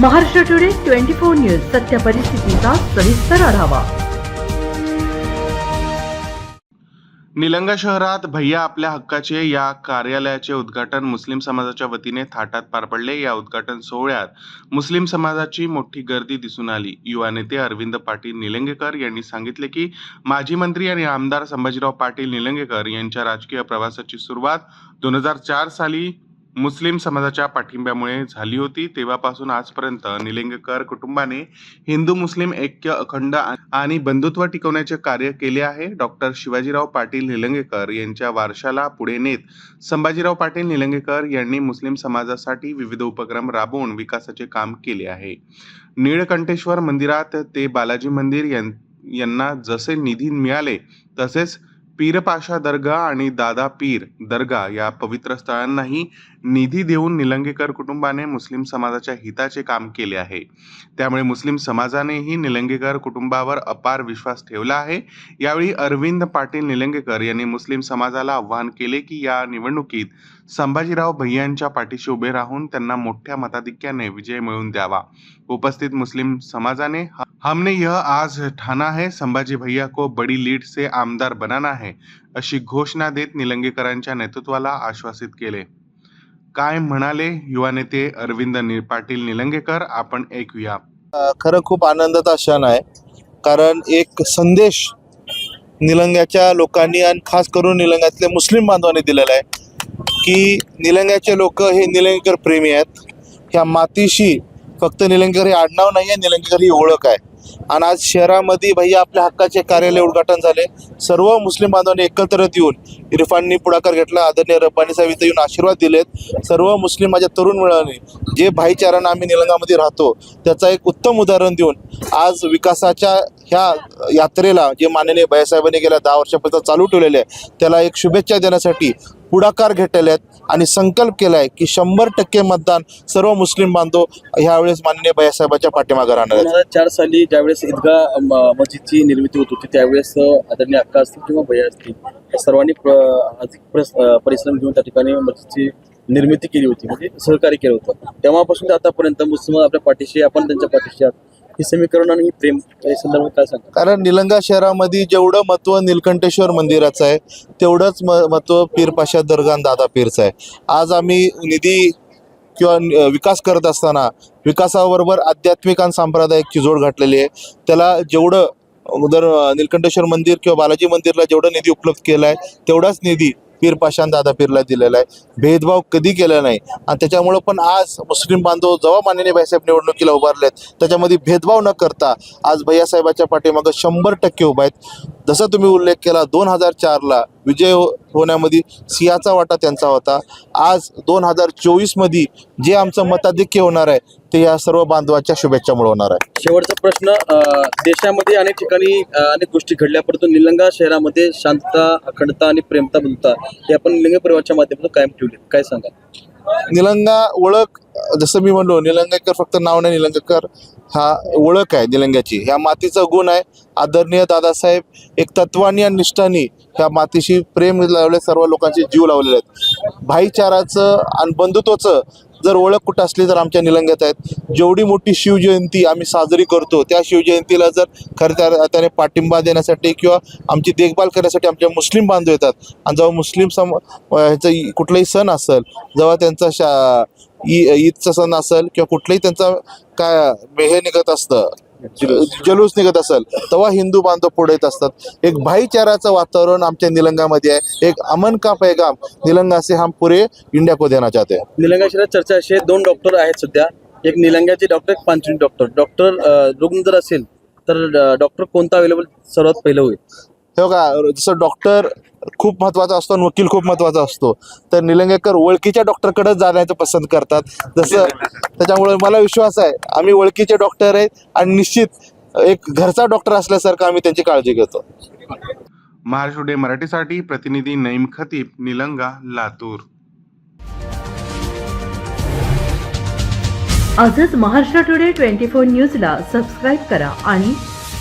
Maharashtra today twenty four news सत्य परिस्थितीचा सविस्तर आढावा. निलंगा शहरात भैया आपल्या हक्काचे या कार्यालयाचे उद्घाटन मुस्लिम समाजाच्या वतीने थाटात पार पडले. या उद्घाटन सोहळ्यात मुस्लिम समाजाची मोठी गर्दी दिसून आली. युवा नेते अरविंद पाटील निलंगेकर यांनी सांगितले की माजी मंत्री आणि आमदार संभाजीराव पाटील निलंगेकर यांच्या राजकीय प्रवासाची सुरुवात दोन हजार चार साली मुस्लिम समाजाच्या पाठिंब्यामुळे झाली होती. तेव्हापासून आजपर्यंत निलंगेकर कुटुंबाने हिंदू मुस्लिम ऐक्य अखंड आणि बंधुत्व टिकवण्याचे कार्य केले आहे. डॉक्टर शिवाजीराव पाटील निलंगेकर यांच्या वारशाला पुढे नेत संभाजीराव पाटील निलंगेकर यांनी मुस्लिम समाजासाठी विविध उपक्रम राबवून विकासाचे काम केले आहे. निळकंठेश्वर मंदिरात ते बालाजी मंदिर यां- यांना जसे निधी मिळाले तसेच पीरपाशा दर्गा आणि दादा पीर दर्गा या पवित्र स्थळांनाही निधी देऊन निलंगेकर कुटुंबाने मुस्लिम समाजाच्या हिताचे काम केले आहे. त्यामुळे मुस्लिम समाजानेही निलंगेकर कुटुंबावर अपार विश्वास ठेवला आहे. यावेळी अरविंद पाटील निलंगेकर यांनी मुस्लिम समाजाला आव्हान केले की या निवडणुकीत संभाजीराव भैयांच्या पाठीशी उभे राहून त्यांना मोठ्या मताधिक्याने विजय मिळवून द्यावा. उपस्थित मुस्लिम समाजाने हमने यह आज ठाना है संभाजी भैया को बड़ी लीड से आमदार बनाना है अशी घोषणा देत निलंगेकरांच्या नेतृत्वाला आश्वासित केले. काय म्हणाले युवा नेते अरविंद नि- पाटील निलंगेकर? आपण ऐकूया. खरं खूप आनंदाचा क्षण आहे. कारण एक संदेश निलंग्याच्या लोकांनी आणि खास करून निलंग्यातल्या मुस्लिम बांधवांनी दिलेला आहे की निलंग्याचे लोक हे निलंगेकर प्रेमी आहेत. ह्या मातीशी फक्त निलंगेकर हे आडनाव नाही आहे निलंगेकर ही ओळख आहे. आणि आज शहरामध्ये भैया आपल्या हक्काचे कार्यालय उद्घाटन झाले. सर्व मुस्लिम बांधवांनी एकत्र येऊन इरफाननी पुढाकार घेतला. आदरणीय रब्बानी साहेब इथं येऊन आशीर्वाद दिलेत. सर्व मुस्लिम माझ्या तरुण मुलांनी जे भाईचारानं आम्ही निलंगामध्ये राहतो त्याचा एक उत्तम उदाहरण देऊन आज विकासाच्या ह्या यात्रेला जे माननीय भैयासाहेबांनी गेल्या दहा वर्षापर्यंत चालू ठेवलेले आहे त्याला एक शुभेच्छा देण्यासाठी पुढाकार घेतलेले आहेत आणि संकल्प केला आहे की शंभर टक्के मतदान सर्व मुस्लिम बांधव ह्यावेळेस माननीय बायासाहेबांच्या पाठीमागे राहणार आहेत. दोन हजार चार साली ज्यावेळेस ईदगा मस्जिदची निर्मिती होत होती त्यावेळेस आदरणीय अक्का असतील किंवा भैया असतील या सर्वांनी अधिक परिश्रम घेऊन त्या ठिकाणी मस्जिदची निर्मिती केली होती म्हणजे सहकार्य केलं होतं. तेव्हापासून ते आतापर्यंत मुस्लिम आपल्या पाठीशी आपण त्यांच्या पाठीशी आहात. हे समीकरण आणि प्रेम या संदर्भात काय सांगता? कारण निलंगा शहरामध्ये जेवढं महत्त्व निलकंठेश्वर मंदिराचं आहे तेवढंच म महत्त्व पीरपाशा दर्गान दादा पीरचं आहे. आज आम्ही निधी किंवा विकास करत असताना विकासाबरोबर आध्यात्मिक आणि सांप्रदायिकची जोड घातलेली आहे. त्याला जेवढं जर निलकंठेश्वर मंदिर किंवा बालाजी मंदिरला जेवढा निधी उपलब्ध केला आहे तेवढाच निधी पीर पाशान दादा पीरला दिलेला आहे. भेदभाव कधी केला नाही. आणि त्याच्यामुळं पण आज मुस्लिम बांधव जेव्हा माननीय भाईसाहेब निवडणुकीला उभारलेत. त्याच्यामध्ये भेदभाव न करता आज भैयासाहेबाच्या पाठीमागं शंभर टक्के उभा आहेत. जसं तुम्ही उल्लेख केला दोन हजार चारला विजय हो- होण्यामध्ये सियाचा वाटा त्यांचा होता. आज दोन हजार चोवीसमध्ये जे आमचं मताधिक्य होणार आहे ते या सर्व बांधवाच्या शुभेच्छामुळे होणार आहे. शेवटचा प्रश्न देशामध्ये अनेक ठिकाणी अनेक गोष्टी घडल्या परंतु निलंगा शहरामध्ये शांतता अखंडता आणि प्रेमता बनता हे आपण निलंगे परिवारच्या माध्यमातून कायम ठेवले काय सांगा निलंगा ओळख जसं मी म्हणलो निलंगेकर फक्त नाव नाही निलंगेकर हा ओळख आहे निलंग्याची. ह्या मातीचा गुण आहे. आदरणीय दादासाहेब एक तत्वानी आणि निष्ठानी ह्या मातीशी प्रेम लावले सर्व लोकांचे जीव लावलेले आहेत. भाईचाराचं आणि बंधुत्वाचं जर ओळख कुठं असली तर आमच्या निलंग्यात आहेत. जेवढी मोठी शिवजयंती आम्ही साजरी करतो त्या शिवजयंतीला जर खरं त्याने पाठिंबा देण्यासाठी किंवा आमची देखभाल करण्यासाठी आमच्या मुस्लिम बांधव येतात. आणि जेव्हा मुस्लिम सम ह्याचं कुठलाही सण असेल जेव्हा त्यांचा शा ई ईदचा सण असेल किंवा कुठलाही त्यांचा काय हे निघत असतं. जलूस निघत असेल तेव्हा हिंदू बांधव पुढे येत असतात. एक भाईचाराचं वातावरण आमच्या निलंगामध्ये आहे. एक अमन का पैगाम? निलंगा से हम पुरे इंडिया को देना चाहते हैं. निलंगा शहरात चर्चा अशी दोन डॉक्टर आहेत सध्या. एक निलंग्याचे डॉक्टर एक पांचवी डॉक्टर डॉक्टर रुग्ण जर असेल तर डॉक्टर कोणता अवेलेबल सर्वात पहिलं होईल. हे बघा जसं डॉक्टर खूप महत्त्वाचा असतो आणि वकील खूप महत्त्वाचा असतो. तर निलंगेकर ओळखीच्या डॉक्टरकडेच जाण्याचं पसंत करतात. जसं त्याच्यामुळे मला विश्वास आहे आम्ही ओळखीचे डॉक्टर आहेत आणि निश्चित एक घरचा डॉक्टर असल्यासारखं आम्ही त्यांची काळजी घेतो. महाराष्ट्र टुडे मराठीसाठी प्रतिनिधी नईम खतीब निलंगा लातूर. आजच महाराष्ट्र टुडे ट्वेंटी फोर न्यूजला सबस्क्राईब करा आणि